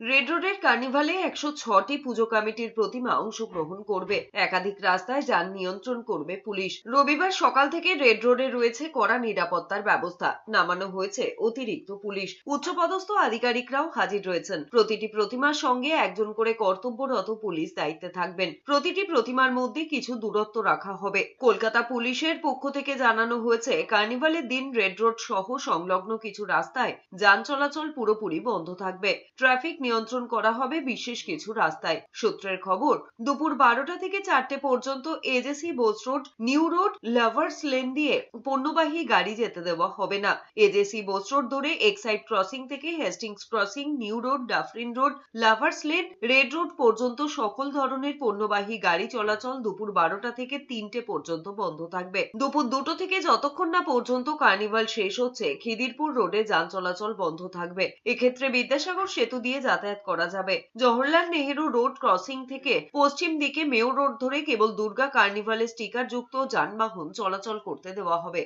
Red রোডের কার্নিভালে একশো ছটি পুজো কমিটির প্রতিমা অংশগ্রহণ করবে। একাধিক রাস্তায় যান নিয়ন্ত্রণ করবে পুলিশ। রবিবার সকাল থেকে রেড রোডে রয়েছে কড়া নিরাপত্তার ব্যবস্থা। নামানো হয়েছে অতিরিক্ত পুলিশ। উচ্চপদস্থ আধিকারিকরাও হাজির রয়েছেন। প্রতিটি প্রতিমার সঙ্গে একজন করে কর্তব্যরত পুলিশ দায়িত্বে থাকবেন। প্রতিটি প্রতিমার মধ্যে কিছু দূরত্ব রাখা হবে। কলকাতা পুলিশের পক্ষ থেকে জানানো হয়েছে কার্নিভালের দিন রেড রোড সহ সংলগ্ন কিছু রাস্তায় যান চলাচল পুরোপুরি বন্ধ থাকবে। ট্রাফিক নিয়ন্ত্রণ করা হবে বিশেষ কিছু রাস্তায়। সূত্রের খবর, দুপুর বারোটা থেকে চারটে পর্যন্ত AJC Bose road, new road, lovers lane দিয়ে পণ্যবাহী গাড়ি যেতে দেওয়া হবে না। এজেসি বোস রোড ধরে এক্সাইড ক্রসিং থেকে Hastings crossing, new road, Dufferin road, lovers lane, red road পর্যন্ত সকল ধরনের পণ্যবাহী গাড়ি চলাচল দুপুর বারোটা থেকে তিনটে পর্যন্ত বন্ধ থাকবে। দুপুর দুটো থেকে যতক্ষণ না পর্যন্ত কার্নিভাল শেষ হচ্ছে, খিদিরপুর রোডে যান চলাচল বন্ধ থাকবে। এক্ষেত্রে বিদ্যাসাগর সেতু দিয়ে যাতায়াত করা যাবে। জওহরলাল নেহেরু রোড ক্রসিং থেকে পশ্চিম দিকে মেও রোড ধরে কেবল দুর্গা কার্নিভালের স্টিকার যুক্ত যানবাহন চলাচল করতে দেওয়া হবে।